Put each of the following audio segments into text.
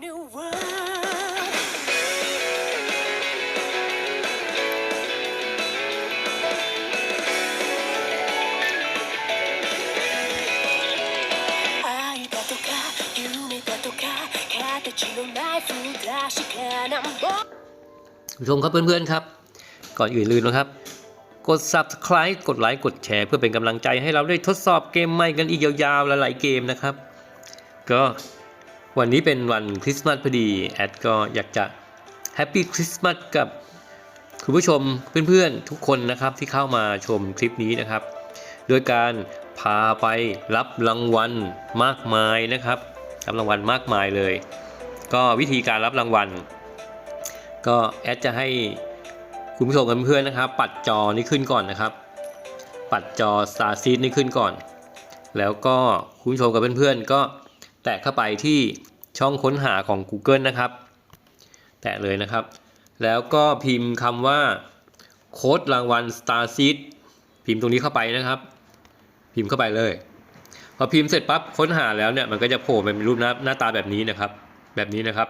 new world.愛だとか夢だとか形のない不確かなもの ผู้ชมครับเพื่อนๆครับ ก่อนอื่นลืมนะครับ กด subscribe กดไลค์กดแชร์เพื่อเป็นกำลังใจให้เราได้ทดสอบเกมใหม่กันอีกยาวๆหลายๆเกมนะครับ ก็ วันนี้เป็นวันคริสต์มาสพอดีแอดก็อยากจะแฮปปี้คริสต์มาสกับคุณผู้ชมเพื่อนๆทุกคนนะครับที่เข้ามาชมคลิปนี้นะครับ โดยการพาไปรับรางวัลมากมายนะครับรับรางวัลมากมายเลย ก็วิธีการรับรางวัล ก็แอดจะให้คุณผู้ชมกับเพื่อนๆนะครับ ปัดจอนี้ขึ้นก่อนนะครับ ปัดจอ Star Seed นี้ขึ้นก่อน แล้วก็คุณผู้ชมกับเพื่อนๆก็ แตะเข้าไปที่ช่องค้นหาของ Google นะครับ แตะเลยนะครับ แล้วก็พิมพ์คำว่าโค้ดรางวัล Star Seed พิมพ์ตรงนี้เข้าไปนะครับ พิมพ์เข้าไปเลย พอพิมพ์เสร็จปั๊บค้นหาแล้วเนี่ยมันก็จะโผล่เป็นรูปหน้าหน้าตาแบบนี้นะครับ แบบนี้นะครับ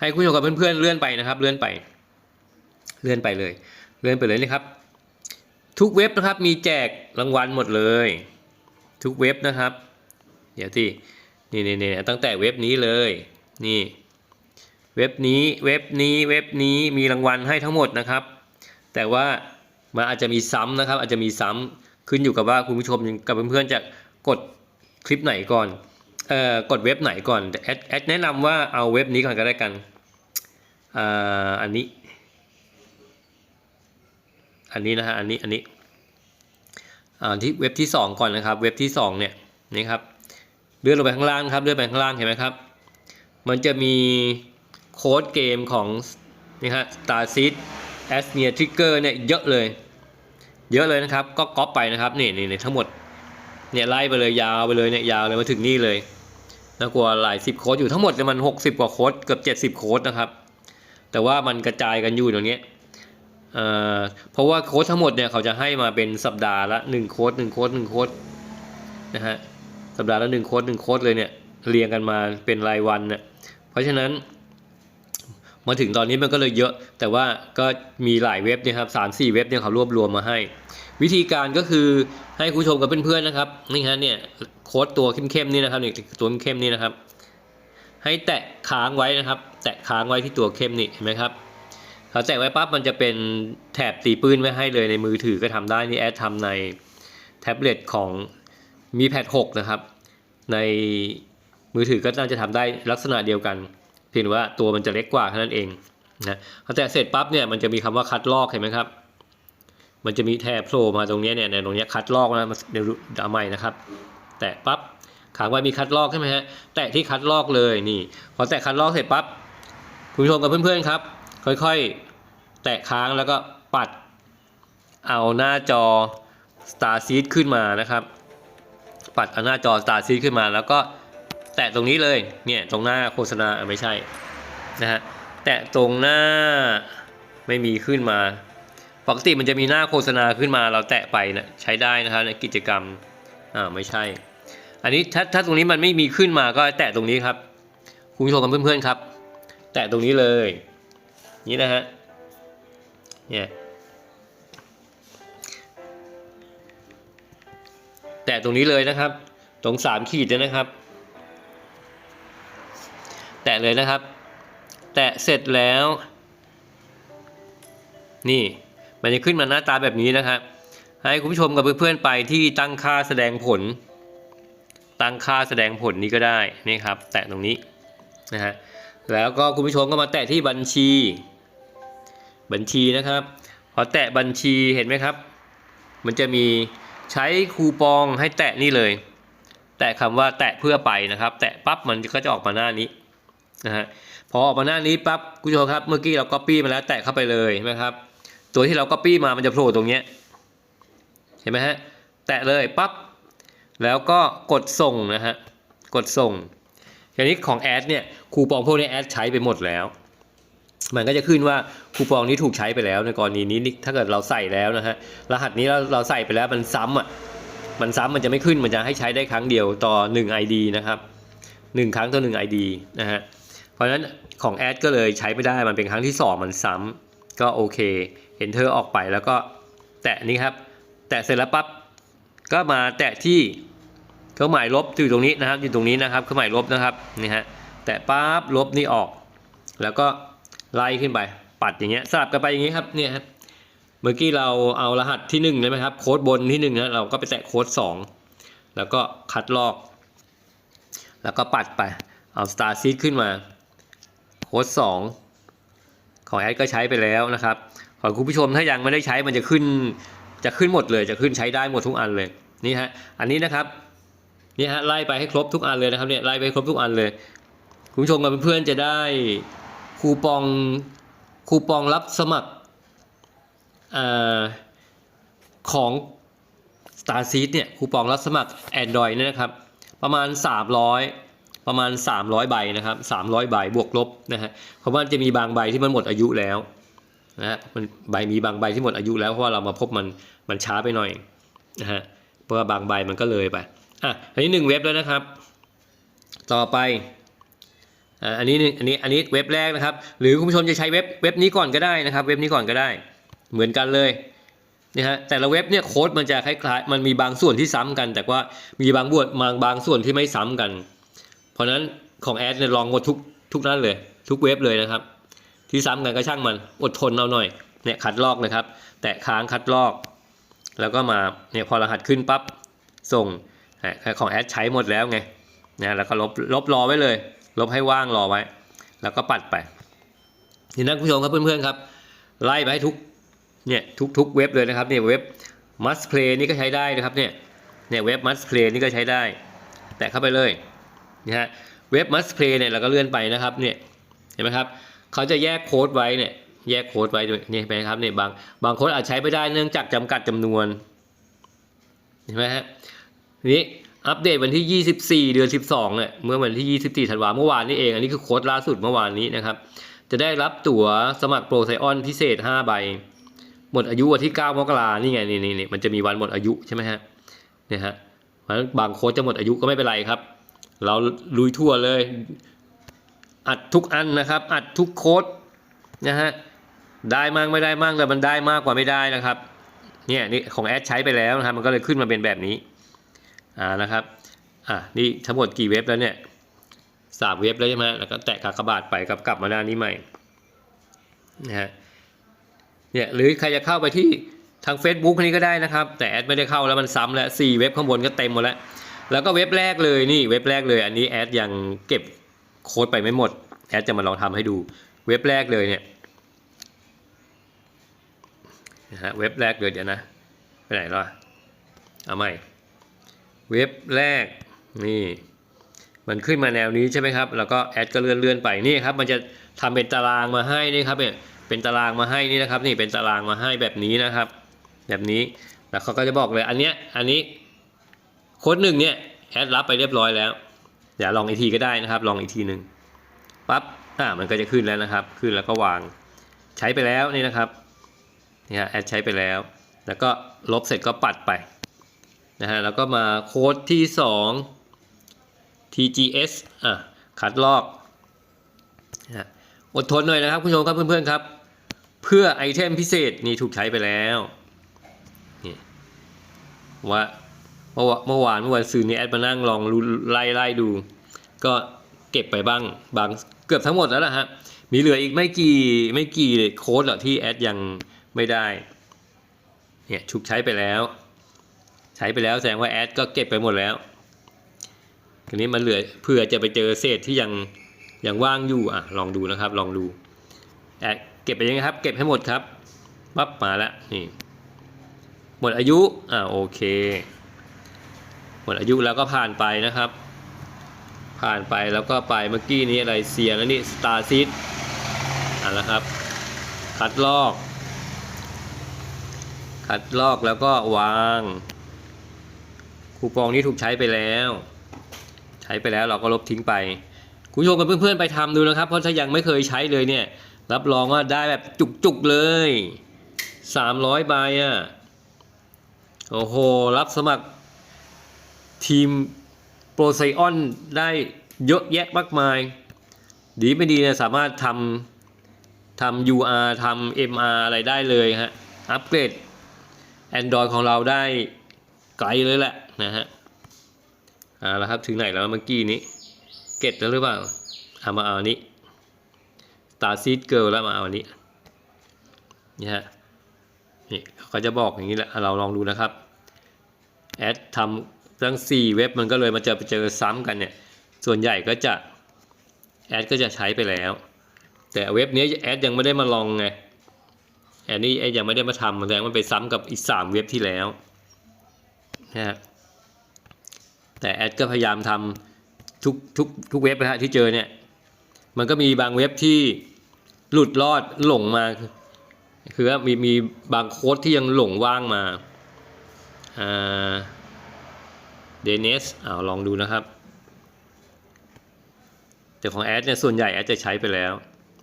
ให้คุณผู้ชมกับเพื่อนๆเลื่อนไปนะครับ เลื่อนไป เลื่อนไปเลย เลื่อนไปเลยนะครับ ทุกเว็บนะครับมีแจกรางวัลหมดเลย ทุกเว็บนะครับ เดี๋ยวที่ นี่นี่นี่ตั้งแต่เว็บนี้เลย นี่ เว็บนี้ เว็บนี้ เว็บนี้มีรางวัลให้ทั้งหมดนะครับ แต่ว่ามันอาจจะมีซ้ำนะครับ อาจจะมีซ้ำขึ้นอยู่กับว่าคุณผู้ชมกับเพื่อนๆจะกดคลิปไหนก่อน เอ่อ กดเว็บไหนก่อนแต่แอดแอดแนะนำว่าเอาเว็บนี้ก่อนก็ได้กัน อ่า อันนี้ อันนี้นะฮะ อันนี้ อันนี้ อ่า ที่เว็บที่สองก่อนนะครับ เว็บที่สองเนี่ย นี่ครับ เลื่อนลงไปข้างล่างครับเลื่อนไปข้างล่างเห็นไหมครับ มันจะมีโค้ดเกมของนี่ฮะ Star Seed a s n e a Trigger เนี่ยเยอะเลย เยอะเลยนะครับ ก็ก๊อปไปนะครับนี่นี่นทั้งหมดเนี่ยไล่ไปเลยยาวไปเลยเนี่ยยาวเลยมาถึงนี่เลยน่ากลัวหลายสิบโค้ดอยู่ทั้งหมดเนี่ยมันหกสิบกว่าโค้ดเกือบเจ็ดสิบโค้ดนะครับ แต่ว่ามันกระจายกันอยู่ตรงนี้เอ่อเพราะว่าโค้ดทั้งหมดเนี่ยเขาจะให้มาเป็นสัปดาห์ละหนึ่งโค้ดหนึ่งโค้ดหนึ่งโค้ดนะฮะ สัปดาห์ละหนึ่งโค้ดหนึ่งโค้ดเลยเนี่ยเรียงกันมาเป็นรายวันเนี่ยเพราะฉะนั้น มาถึงตอนนี้มันก็เลยเยอะ แต่ว่าก็มีหลายเว็บเนี่ยครับสามสี่เว็บเนี่ยเขารวบรวมมาให้ วิธีการก็คือให้คุณผู้ชมกับเพื่อนๆนะครับนี่ฮะเนี่ยโค้ดตัวเข้มๆนี่นะครับนี่ตัวเข้มๆนี่นะครับ ให้แตะค้างไว้นะครับ แตะค้างไว้ที่ตัวเข้มนี่เห็นไหมครับพอแตะไว้ปั๊บมันจะเป็นแถบตีปื้นไว้ให้เลยในมือถือก็ทำได้นี่แอดทำในแท็บเล็ตของ มีแพด6นะครับ ในมือถือก็น่าจะทำได้ลักษณะเดียวกัน เพียงว่าตัวมันจะเล็กกว่าแค่นั้นเองนะพอแตะเสร็จปั๊บเนี่ยมันจะมีคำว่าคัดลอกเห็นไหมครับ มันจะมีแถบโผล่มาตรงนี้เนี่ยในตรงนี้คัดลอกนะมาเดี๋ยวเอาใหม่นะครับ แตะปั๊บขางไว้มีคัดลอกใช่ไหมฮะแตะที่คัดลอกเลยนี่ พอแตะคัดลอกเสร็จปั๊บคุณผู้ชมกับเพื่อนๆครับ ค่อยๆ แตะค้างแล้วก็ปัดเอาหน้าจอ Star Seed ขึ้นมานะครับ ปัดเอาหน้าจอ Star Seed ขึ้นมาแล้วก็แตะตรงนี้เลยเนี่ยตรงหน้าโฆษณาไม่ใช่นะฮะแตะตรงหน้าไม่มีขึ้นมาปกติมันจะมีหน้าโฆษณาขึ้นมาเราแตะไปนะใช้ได้นะครับในกิจกรรมอ่าไม่ใช่ อันนี้ถ้าถ้าตรงนี้มันไม่มีขึ้นมาก็แตะตรงนี้ครับคุณผู้ชมกับเพื่อนๆครับ แตะตรงนี้เลย นี่นะฮะเนี่ยะตรงนี้เลยนะครับ ตรงสามขีดเนี่ยนะครับ แตะเลยนะครับ แตะเสร็จแล้ว นี่มันจะขึ้นมาหน้าตาแบบนี้นะครับ ให้คุณผู้ชมกับเพื่อนๆไปที่ตั้งค่าแสดงผล ตั้งค่าแสดงผลนี้ก็ได้นี่ครับ แตะตรงนี้นะฮะแล้วก็คุณผู้ชมก็มาแตะที่บัญชี บัญชีนะครับ พอแตะบัญชีเห็นไหมครับ มันจะมี ใช้คูปองให้แตะนี่เลย แตะคำว่าแตะเพื่อไปนะครับ แตะปั๊บมันก็จะออกมาหน้านี้นะฮะพอออกมาหน้านี้ปั๊บคุณผู้ชมครับเมื่อกี้เรา copy มาแล้วแตะเข้าไปเลยนไหมครับ ตัวที่เรา copy มามันจะโผล่ตรงเนี้ยเห็นไหมฮะแตะเลยปั๊บแล้วก็กดส่งนะฮะกดส่งอย่างนี้ของแอดเนี่ยคูปองพวกนี้แอดใช้ไปหมดแล้ว มันก็จะขึ้นว่าคูปองนี้ถูกใช้ไปแล้วในกรณีนี้ถ้าเกิดเราใส่แล้วนะฮะรหัสนี้เราเราใส่ไปแล้วมันซ้ำอะมันซ้ำมันจะไม่ขึ้นมันจะให้ใช้ได้ครั้งเดียวต่อ 1 ID นะครับ 1 ครั้งต่อ 1 ID นะฮะเพราะฉะนั้นของแอดก็เลยใช้ไม่ได้มันเป็นครั้งที่ 2 มันซ้ำก็โอเค enter ออกไปแล้วก็แตะนี้ครับ แตะเสร็จแล้วปั๊บก็มาแตะที่เครื่องหมายลบอยู่ตรงนี้นะครับอยู่ตรงนี้นะครับเครื่องหมายลบนะครับนี่ฮะแตะปั๊บลบนี่ออก แล้วก็ ไล่ขึ้นไป ปัดอย่างเงี้ยสลับกันไปอย่างงี้ครับเนี่ยครับเมื่อกี้เราเอารหัสที่หนึ่งใช่ไหมครับโค้ดบนที่หนึ่งนะเราก็ไปแตะโค้ดสองแล้วก็คัดลอก แล้วก็ปัดไปเอา Star Seed ขึ้นมาโค้ดสองของแอดก็ใช้ไปแล้วนะครับของคุณผู้ชมถ้ายังไม่ได้ใช้มันจะขึ้นจะขึ้นหมดเลยจะขึ้นใช้ได้หมดทุกอันเลยนี่ฮะอันนี้นะครับนี่ฮะไล่ไปให้ครบทุกอันเลยนะครับเนี่ยไล่ไปครบทุกอันเลย คุณผู้ชมกับเพื่อนๆจะได้ คูปองคูปองรับสมัครอของ Star Seed เนี่ยคูปองรับสมัคร Android เนี่ยนะครับ ประมาณ 300 ประมาณ 300 ใบนะครับ 300 ใบบวกลบนะฮะเพราะว่าจะมีบางใบที่มันหมดอายุแล้วนะฮะมันใบมีบางใบที่หมดอายุแล้วเพราะว่าเรามาพบมันมันช้าไปหน่อยนะฮะเพราะว่าบางใบมันก็เลยไปอะอันนี้หนึ่งเว็บแล้วนะครับ ต่อไป อันนี้อันนี้อันนี้เว็บแรกนะครับ หรือคุณผู้ชมจะใช้เว็บเว็บนี้ก่อนก็ได้นะครับ เว็บนี้ก่อนก็ได้ เหมือนกันเลยนี่ฮะแต่ละเว็บเนี่ยโค้ดมันจะคล้ายๆมันมีบางส่วนที่ซ้ำกัน แต่ว่ามีบางบวดบางบางส่วนที่ไม่ซ้ำกัน เพราะฉะนั้นของแอดเนี่ยลองหมดทุกทุกนั้นเลย ทุกเว็บเลยนะครับ ที่ซ้ำกันก็ช่างมันอดทนเอาหน่อยเนี่ยคัดลอกนะครับ แตะค้างคัดลอก แล้วก็มาเนี่ยพอรหัสขึ้นปั๊บส่งอะของแอดใช้หมดแล้วไงนะแล้วก็ลบลบรอไว้เลย ลบให้ว่างรอไว้ แล้วก็ปัดไปนี่นะคุณผู้ชมครับเพื่อนๆครับ ไล่ไปให้ทุกเนี่ยทุกทุกเว็บเลยนะครับเนี่ยเว็บ must play นี่ก็ใช้ได้นะครับเนี่ยเนี่ยเว็บ must play นี่ก็ใช้ได้ แตะเข้าไปเลยนะฮะเว็บ must play เนี่ยเราก็เลื่อนไปนะครับเนี่ยเห็นไหมครับเขาจะแยกโค้ดไว้เนี่ยแยกโค้ดไว้ด้วยนี่เห็นไหมครับเนี่ยบางบางโค้ดอาจใช้ไม่ได้เนื่องจากจำกัดจำนวนเห็นไหมฮะนี้ อัปเดตวันที่ 24 เดือน 12เนี่ยเมื่อวันที่ 24 ธันวาเมื่อวานนี้เอง อันนี้คือโค้ดล่าสุดเมื่อวานนี้นะครับ จะได้รับตั๋วสมัครโปรไซออนพิเศษ 5 ใบ หมดอายุวันที่ 9 มกรานี่ไงนี่นี่นี่มันจะมีวันหมดอายุใช่ไหมฮะเนี่ยฮะเพราะฉะนั้นบางโค้ดจะหมดอายุก็ไม่เป็นไรครับ เราลุยทั่วเลย อัดทุกอันนะครับ อัดทุกโค้ดนะฮะได้มากไม่ได้มากแต่มันได้มากกว่าไม่ได้นะครับ เนี่ยนี่ของแอดใช้ไปแล้วนะครับมันก็เลยขึ้นมาเป็นแบบนี้ อ่านะครับอ่านี่ทั้งหมดกี่เว็บแล้วเนี่ยสามเว็บแล้วใช่ไหมแล้วก็แตะกากบาทไปกับกลับมาด้านนี้ใหม่นะฮะเนี่ยหรือใครจะเข้าไปที่ทาง Facebook นี้ก็ได้นะครับ แต่แอดไม่ได้เข้าแล้วมันซ้ำแล้วสี่เว็บข้างบนก็เต็มหมดแล้ว แล้วก็เว็บแรกเลยนี่เว็บแรกเลย อันนี้แอดยังเก็บโค้ดไปไม่หมดแอดจะมาลองทำให้ดูเว็บแรกเลยเนี่ยนะฮะเว็บแรกเลยเดี๋ยวนะ ไปไหนแล้วอะเอาใหม่ เว็บแรกนี่ มันขึ้นมาแนวนี้ใช่ไหมครับ แล้วก็แอดก็เลื่อนเลื่อนไปนี่ครับ มันจะทำเป็นตารางมาให้นี่ครับเนี่ยเป็นตารางมาให้นี่นะครับ นี่เป็นตารางมาให้แบบนี้นะครับ แบบนี้แล้วเขาก็จะบอกเลยอันเนี้ยอันนี้โค้ดหนึ่งเนี่ยแอดรับไปเรียบร้อยแล้วเดี๋ยวลองอีกทีก็ได้นะครับ ลองอีกทีหนึ่งปั๊บอ่ามันก็จะขึ้นแล้วนะครับ ขึ้นแล้วก็วางใช้ไปแล้วนี่นะครับนี่ฮะแอดใช้ไปแล้ว แล้วก็ลบเสร็จก็ปัดไป นะฮะแล้วก็มาโค้ดที่ 2 TGS อะคัดลอกนะฮะอดทนหน่อยนะครับคุณผู้ชมครับเพื่อนๆครับ เพื่อไอเทมพิเศษนี่ถูกใช้ไปแล้วนี่ว่าเมื่อวานเมื่อวานเมื่อวันซืนนี้แอดมานั่งลองไล่ไล่ดู ก็เก็บไปบ้างบางเกือบทั้งหมดแล้วล่ะฮะมีเหลืออีกไม่กี่ไม่กี่โค้ดหรอกที่แอดยังไม่ได้เนี่ยถูกใช้ไปแล้ว ใช้ไปแล้วแสดงว่าแอดก็เก็บไปหมดแล้วทีนี้มันเหลือเพื่อจะไปเจอเศษที่ยังยังว่างอยู่อะลองดูนะครับ ลองดูแอดเก็บไปยังไงครับ เก็บให้หมดครับปั๊บมาล้วนี่หมดอายุอ่าโอเค หมดอายุแล้วก็ผ่านไปนะครับ ผ่านไปแล้วก็ไปเมื่อกี้นี้อะไรเซียนแล้วนี่สตาร์ซิดอะนะครับ คัดลอก คัดลอกแล้วก็วาง คูปองนี้ถูกใช้ไปแล้ว ใช้ไปแล้วเราก็ลบทิ้งไปคุณผู้ชมกับเพื่อนๆไปทำดูนะครับ เพราะถ้ายังไม่เคยใช้เลยเนี่ย รับรองว่าได้แบบจุกๆเลย300ใบอะโอ้โห รับสมัครทีมโปรไซออนได้เยอะแยะมากมาย ดีไม่ดีเนี่ยสามารถทำทำ UR ทำ MR อะไรได้เลยฮะ อัปเกรด Android ของเราได้ไกลเลยแหละ นะฮะเอาละครับถึงไหนแล้วเมื่อกี้นี้ เก็ตแล้วหรือเปล่าเอามาเอาอันนี้ Star Seed Girl แล้วมาเอาอันนี้นี่ฮะนี่เขาก็จะบอกอย่างนี้แหละเราลองดูนะครับแอดทำทั้ง 4 เว็บมันก็เลยมาเจอไปเจอซ้ำกันเนี่ยส่วนใหญ่ก็จะแอดก็จะใช้ไปแล้ว แต่เว็บนี้แอดยังไม่ได้มาลองไงแอดนี่แอดยังไม่ได้มาทำแสดงมันไปซ้ำกับอีก 3 เว็บที่แล้วนะฮะ แต่แอดก็พยายามทำทุกทุกทุกเว็บนะฮะที่เจอเนี่ยมันก็มีบางเว็บที่หลุดรอดหลงมา คือว่ามีมีบางโค้ดที่ยังหลงว่างมาอ่าเดนเนสอ้าวลองดูนะครับ แต่ของแอดเนี่ยส่วนใหญ่แอดจะใช้ไปแล้ว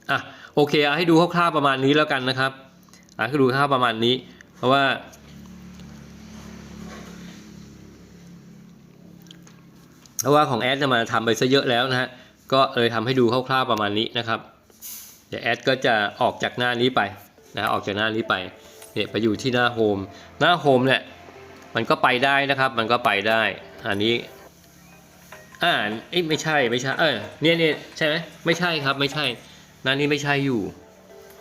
อะโอเคเอาให้ดูคร่าวๆประมาณนี้แล้วกันนะครับอะให้ดูคร่าวๆประมาณนี้ เพราะว่า เพราะว่าของแอดเนี่ยมาทำไปซะเยอะแล้วนะฮะก็เลยทำให้ดูคร่าวๆประมาณนี้นะครับ เดี๋ยวแอดก็จะออกจากหน้านี้ไปนะออกจากหน้านี้ไปเนี่ยไปอยู่ที่หน้าโฮมหน้าโฮมเนี่ยมันก็ไปได้นะครับ มันก็ไปได้ อันนี้อ่าเอ้ไม่ใช่ไม่ใช่เออเนี่ยเนี่ยใช่ไหมไม่ใช่ครับไม่ใช่หนั่นนี้ไม่ใช่อยู่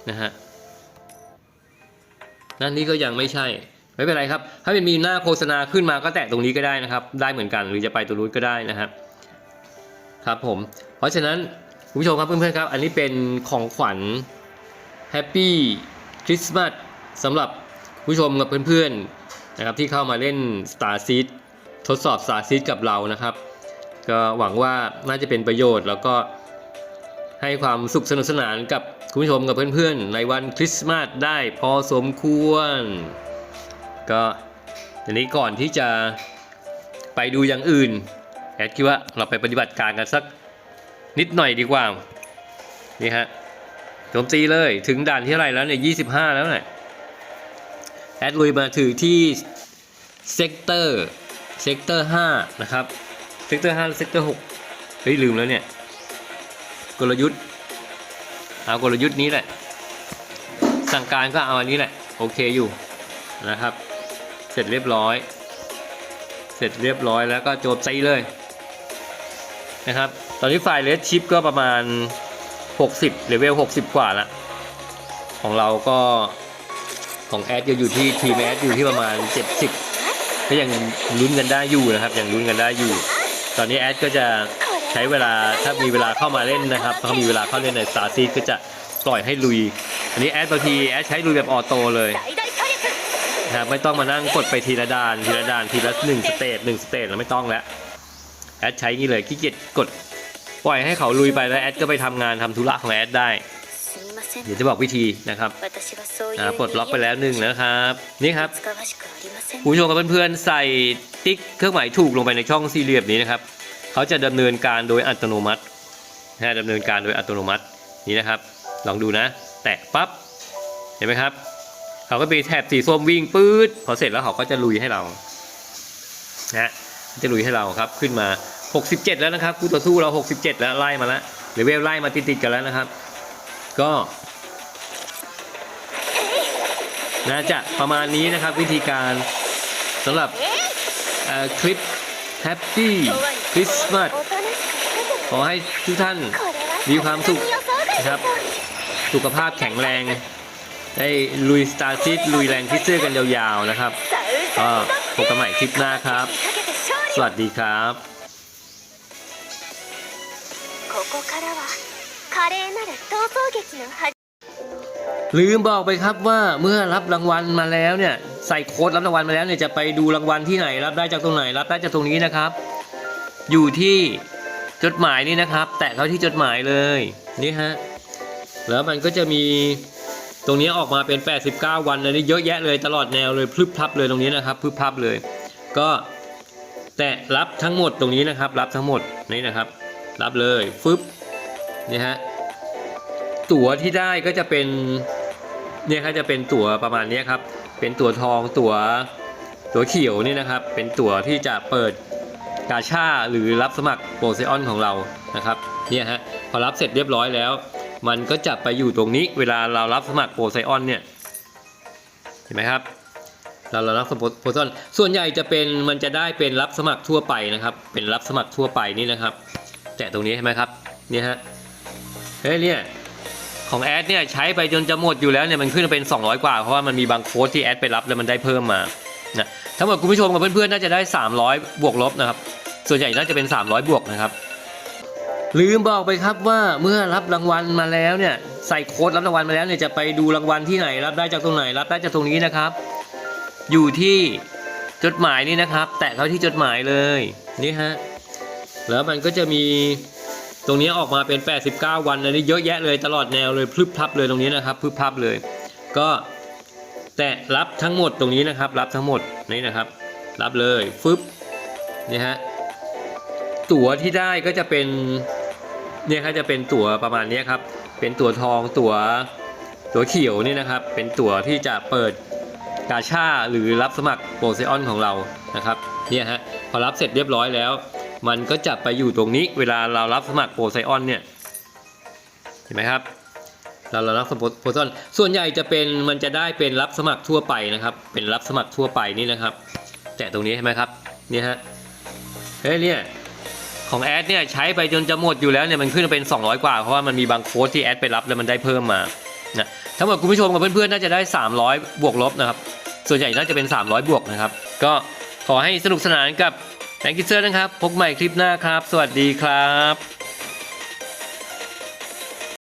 นะฮะหนั่นนี้ก็ยังไม่ใช่ ไม่เป็นไรครับ ถ้าเป็นมีหน้าโฆษณาขึ้นมาก็แตะตรงนี้ก็ได้นะครับ ได้เหมือนกันหรือจะไปตรงนู้นก็ได้นะครับครับผม เพราะฉะนั้นคุณผู้ชมครับเพื่อนๆครับ อันนี้เป็นของขวัญแฮปปี้คริสต์มาสสำหรับผู้ชมกับเพื่อนๆนะครับที่เข้ามาเล่น Star Seed ทดสอบ Star Seed กับเรานะครับ ก็หวังว่าน่าจะเป็นประโยชน์ แล้วก็ให้ความสุขสนุกสนานกับคุณผู้ชมกับเพื่อนๆ ในวันคริสต์มาสได้พอสมควร ก็ทีนี้ก่อนที่จะไปดูอย่างอื่นแอดคิดว่าเราไปปฏิบัติการกันสักนิดหน่อยดีกว่า นี่ฮะโจมตีเลยถึงด่านที่ไรแล้วเนี่ย25แล้วเนี่ยแอดลุยมาถือที่เซกเตอร์เซกเตอร์5นะครับเซกเตอร์5เซกเตอร์6เฮ้ยลืมแล้วเนี่ยกลยุทธ์เอากลยุทธ์นี้แหละ สั่งการก็เอาอันนี้แหละ โอเคอยู่นะครับ เสร็จเรียบร้อย เสร็จเรียบร้อยแล้วก็โจบตีเลยนะครับ ตอนนี้ฝ่ายเลสชิปก็ประมาณ 60เลเวล60 กว่าละ ของเราก็ของแอดจะอยู่ที่ทีมแอดอยู่ที่ประมาณ 70 ก็ยังลุ้นกันได้อยู่นะครับ ยังลุ้นกันได้อยู่ ตอนนี้แอดก็จะใช้เวลาถ้ามีเวลาเข้ามาเล่นนะครับเขามีเวลาเข้าเล่นในสตาร์ซีก็จะปล่อยให้ลุย อันนี้แอดบางทีแอดใช้ลุยแบบออโต้เลย นะไม่ต้องมานั่งกดไปทีละด่านทีละด่านทีละหนึ่งสเตจหนึ่งสเตจแล้วไม่ต้องแล้วแอดใช้งี้เลยขี้เกียจกดปล่อยให้เขาลุยไปแล้วแอดก็ไปทำงานทำธุระของแอดได้เดี๋ยวจะบอกวิธีนะครับปลดล็อกไปแล้วหนึ่งแล้วครับ นี่ครับผู้ชมกับเพื่อนๆใส่ติ๊กเครื่องหมายถูกลงไปในช่องสี่เหลี่ยมนี้นะครับเขาจะดำเนินการโดยอัตโนมัตินะดำเนินการโดยอัตโนมัตินี่นะครับ ลองดูนะ แตะปั๊บเห็นไหมครับ เขาก็มีแถบสีส้มวิ่งปื๊ดพอเสร็จแล้วเขาก็จะลุยให้เรานะจะลุยให้เราครับขึ้นมา 67 แล้วนะครับคู่ต่อสู้เรา 67 แล้วไล่มาแล้วหรือเวลไล่มาติดๆกันแล้วนะครับ ก็นะจะประมาณนี้นะครับวิธีการสำหรับคลิป Happy Christmas ขอให้ทุกท่านมีความสุขนะครับ สุขภาพแข็งแรง ได้ลุยสตาร์ซิตลุยแรงที่เสื้อกันยาวๆนะครับก็พบกันใหม่คลิปหน้าครับ สวัสดีครับลืมบอกไปครับว่าเมื่อรับรางวัลมาแล้วเนี่ยใส่โค้ดรับรางวัลมาแล้วเนี่ยจะไปดูรางวัลที่ไหนรับได้จากตรงไหนรับได้จากตรงนี้นะครับ อยู่ที่จดหมายนี่นะครับ แตะเขาที่จดหมายเลยนี่ฮะแล้วมันก็จะมี ตรงนี้ออกมาเป็น 89 วันเลยนี่เยอะแยะเลยตลอดแนวเลยพลึบพลับเลยตรงนี้นะครับพลึบพลับเลย ก็แตะรับทั้งหมดตรงนี้นะครับ รับทั้งหมดนี่นะครับ รับเลยฟึบนี่ฮะตั๋วที่ได้ก็จะเป็นเนี่ยครับจะเป็นตั๋วประมาณนี้ครับเป็นตั๋วทองตั๋วตั๋วเขียวนี่นะครับ เป็นตั๋วที่จะเปิดกาชาหรือรับสมัครโปรเซออนของเรานะครับเนี่ยฮะพอรับเสร็จเรียบร้อยแล้ว มันก็จะไปอยู่ตรงนี้เวลาเรารับสมัครโปรไซออนเนี่ยเห็นไหมครับเราเรารับสมัครโปรไซออนส่วนใหญ่จะเป็นมันจะได้เป็นรับสมัครทั่วไปนะครับ เป็นรับสมัครทั่วไปนี่นะครับ แตะตรงนี้ใช่ไหมครับเนี่ยฮะเฮ้ยเนี่ยของแอดเนี่ยใช้ไปจนจะหมดอยู่แล้วเนี่ยมันขึ้นมาเป็น 200 กว่าเพราะว่ามันมีบางโค้ดที่แอดไปรับแล้วมันได้เพิ่มมานะทั้งหมดคุณผู้ชมกับเพื่อนๆน่าจะได้ 300 บวกลบนะครับส่วนใหญ่น่าจะเป็น 300 บวกนะครับ ลืมบอกไปครับว่าเมื่อรับรางวัลมาแล้วเนี่ยใส่โค้ดรับรางวัลมาแล้วเนี่ยจะไปดูรางวัลที่ไหน รับได้จากตรงไหน รับได้จากตรงนี้นะครับ อยู่ที่จดหมายนี่นะครับ แตะเข้าที่จดหมายเลยนี่ฮะแล้วมันก็จะมีตรงนี้ออกมาเป็น 89 วันอันนี้เยอะแยะเลยตลอดแนวเลยพลึบพลับเลยตรงนี้นะครับพลึบพลับเลย ก็แตะรับทั้งหมดตรงนี้นะครับ รับทั้งหมดนี่นะครับ รับเลยฟึบนี่ฮะตั๋วที่ได้ก็จะเป็น เนี่ยครับจะเป็นตั๋วประมาณนี้ครับ เป็นตั๋วทองตั๋วตั๋วเขียวนี่นะครับ เป็นตั๋วที่จะเปิดกาชาหรือรับสมัครโปรเซออนของเรานะครับเนี่ยฮะพอรับเสร็จเรียบร้อยแล้ว มันก็จะไปอยู่ตรงนี้ เวลาเรารับสมัครโปรไซออนเนี่ยเห็นไหมครับเราเรารับสมัครโปรไซออนส่วนใหญ่จะเป็นมันจะได้เป็นรับสมัครทั่วไปนะครับ เป็นรับสมัครทั่วไปนี่นะครับ แตะตรงนี้ใช่ไหมครับเนี่ยฮะเฮ้ยเนี่ย ของแอดเนี่ยใช้ไปจนจะหมดอยู่แล้วเนี่ยมันขึ้นมาเป็น 200 กว่าเพราะว่ามันมีบางโค้ดที่แอดไปรับแล้วมันได้เพิ่มมานะทั้งหมดคุณผู้ชมกับเพื่อนๆน่าจะได้ 300 บวกลบนะครับส่วนใหญ่น่าจะเป็น 300 บวกนะครับ ก็ขอให้สนุกสนานกับแบงกิเซอร์นะครับ พบใหม่คลิปหน้าครับ สวัสดีครับ